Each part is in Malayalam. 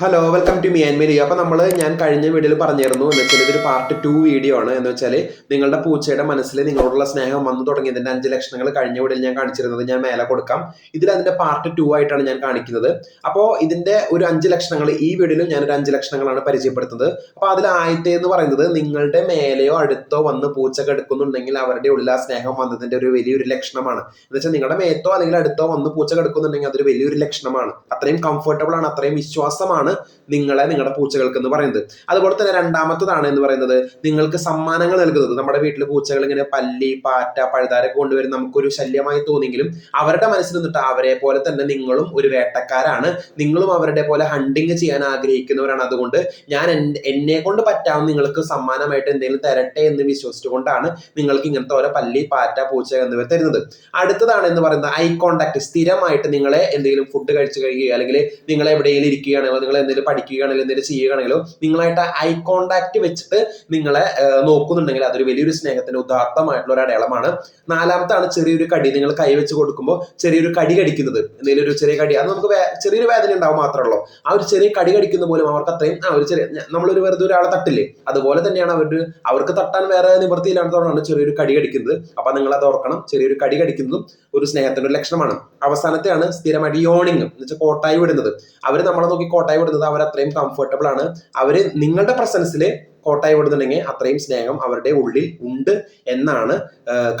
Hello welcome to me and media അപ്പൊ നമ്മൾ ഞാൻ കഴിഞ്ഞ വീഡിയോയിൽ പറഞ്ഞിരുന്നു എന്ന് വെച്ചാൽ ഇതൊരു പാർട്ട് ടു വീഡിയോ ആണ്. എന്ന് വെച്ചാൽ നിങ്ങളുടെ പൂച്ചയുടെ മനസ്സിൽ നിങ്ങളോടുള്ള സ്നേഹം വന്നു തുടങ്ങിയതിന്റെ അഞ്ച് ലക്ഷണങ്ങൾ കഴിഞ്ഞ വീഡിയോയിൽ ഞാൻ കാണിച്ചിരുന്നത് ഞാൻ മേലെ കൊടുക്കാം. ഇതിൽ അതിന്റെ പാർട്ട് ടു ആയിട്ടാണ് ഞാൻ കാണിക്കുന്നത്. അപ്പോൾ ഇതിന്റെ ഒരു അഞ്ച് ലക്ഷണങ്ങൾ ഈ വീഡിയോയിൽ ഞാൻ ഒരു അഞ്ച് ലക്ഷണങ്ങളാണ് പരിചയപ്പെടുത്തുന്നത്. അപ്പോൾ അതിൽ ആദ്യത്തെ എന്ന് പറയുന്നത് നിങ്ങളുടെ മേലെയോ അടുത്തോ വന്ന് പൂച്ച കിടക്കുന്നുണ്ടെങ്കിൽ അവരുടെ ഉള്ളിൽ ആ സ്നേഹം വന്നതിന്റെ ഒരു വലിയൊരു ലക്ഷണമാണ്. എന്ന് വെച്ചാൽ നിങ്ങളുടെ മേത്തോ അല്ലെങ്കിൽ അടുത്തോ വന്ന് പൂച്ച കിടക്കുന്നുണ്ടെങ്കിൽ അതൊരു വലിയൊരു ലക്ഷണമാണ്. അത്രയും കംഫർട്ടബിൾ ആണ് അത്രയും വിശ്വാസമാണ്. നിങ്ങളെ നിങ്ങളുടെ പൂച്ചകൾക്ക് എന്ന് പറയുന്നത്. അതുപോലെ തന്നെ രണ്ടാമത്തതാണ് എന്ന് പറയുന്നത് നിങ്ങൾക്ക് സമ്മാനങ്ങൾ നൽകുന്നത്. നമ്മുടെ വീട്ടിൽ പൂച്ചകൾ ഇങ്ങനെ പല്ലി പാറ്റ പഴുതാരൊക്കെ കൊണ്ടുവരും നമുക്കൊരു ശല്യമായി തോന്നിയെങ്കിലും അവരുടെ മനസ്സിൽ നിന്നിട്ട് അവരെ പോലെ തന്നെ നിങ്ങളും ഒരു വേട്ടക്കാരാണ്. നിങ്ങളും അവരുടെ പോലെ ഹണ്ടിങ് ചെയ്യാൻ ആഗ്രഹിക്കുന്നവരാണ്. അതുകൊണ്ട് ഞാൻ എന്നെ കൊണ്ട് പറ്റാവുന്ന നിങ്ങൾക്ക് സമ്മാനമായിട്ട് എന്തെങ്കിലും തരട്ടെ എന്ന് വിശ്വസിച്ചുകൊണ്ടാണ് നിങ്ങൾക്ക് ഇങ്ങനത്തെ ഓരോ പല്ലി പാറ്റ പൂച്ച എന്നിവ തരുന്നത്. അടുത്തതാണ് എന്ന് പറയുന്നത് ഐ കോണ്ടാക്ട് സ്ഥിരമായിട്ട് നിങ്ങളെ എന്തെങ്കിലും ഫുഡ് കഴിച്ചു കഴിയുകയോ അല്ലെങ്കിൽ നിങ്ങൾ എവിടെയെങ്കിലും ഇരിക്കുകയാണെങ്കിൽ നിങ്ങൾ എന്തെങ്കിലും പഠിക്കുകയാണെങ്കിലും എന്തെങ്കിലും ചെയ്യുകയാണെങ്കിലും നിങ്ങളായിട്ട് ഐ കോണ്ടാക്ട് വെച്ചിട്ട് നിങ്ങളെ നോക്കുന്നുണ്ടെങ്കിൽ അതൊരു വലിയൊരു സ്നേഹത്തിന്റെ ഉദാത്തമായിട്ടുള്ള ഒരു അടയാളമാണ്. നാലാമത്താണ് ചെറിയൊരു കടി നിങ്ങൾ കൈവച്ച് കൊടുക്കുമ്പോൾ ചെറിയൊരു കടി കടിക്കുന്നത്. എന്തെങ്കിലും ഒരു ചെറിയ കടി അത് നമുക്ക് ചെറിയൊരു വേദന ഉണ്ടാവും മാത്രമേ ഉള്ളൂ. ആ ഒരു ചെറിയ കടി കടിക്കുന്ന പോലും അവർക്ക് അത്രയും ആ ഒരു ചെറിയ നമ്മളൊരു വെറുതെ ഒരാളെ തട്ടില്ലേ? അതുപോലെ തന്നെയാണ് അവർ അവർക്ക് തട്ടാൻ വേറെ നിവൃത്തിയില്ലാത്തതുകൊണ്ടാണ് ചെറിയൊരു കടി കടിക്കുന്നത്. അപ്പൊ നിങ്ങൾ അത് ഓർക്കണം ചെറിയൊരു കടി കടിക്കുന്നതും ഒരു സ്നേഹത്തിന്റെ ഒരു ലക്ഷണമാണ്. അവസാനത്തെയാണ് സ്ഥിരമായിട്ട് യോണിങ് എന്ന് വെച്ചാൽ കോട്ടായി വിടുന്നത്. അവർ നമ്മളെ നോക്കി കോട്ടായി വിടുന്നത് അവർ അത്രയും കംഫർട്ടബിൾ ആണ്. അവർ നിങ്ങളുടെ പ്രസൻസിൽ കോട്ടായി കൊടുത്തിട്ടുണ്ടെങ്കിൽ അത്രയും സ്നേഹം അവരുടെ ഉള്ളിൽ ഉണ്ട് എന്നാണ്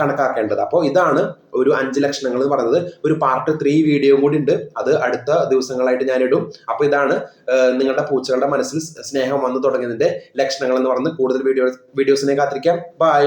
കണക്കാക്കേണ്ടത്. അപ്പോൾ ഇതാണ് ഒരു അഞ്ച് ലക്ഷണങ്ങൾ എന്ന് പറയുന്നത്. ഒരു പാർട്ട് ത്രീ വീഡിയോ കൂടി ഉണ്ട്. അത് അടുത്ത ദിവസങ്ങളായിട്ട് ഞാനിടും. അപ്പോൾ ഇതാണ് നിങ്ങളുടെ പൂച്ചകളുടെ മനസ്സിൽ സ്നേഹം വന്നു തുടങ്ങിയതിന്റെ ലക്ഷണങ്ങൾ എന്ന് പറഞ്ഞ് കൂടുതൽ വീഡിയോ വീഡിയോസിനെ കാത്തിരിക്കാം. ബൈ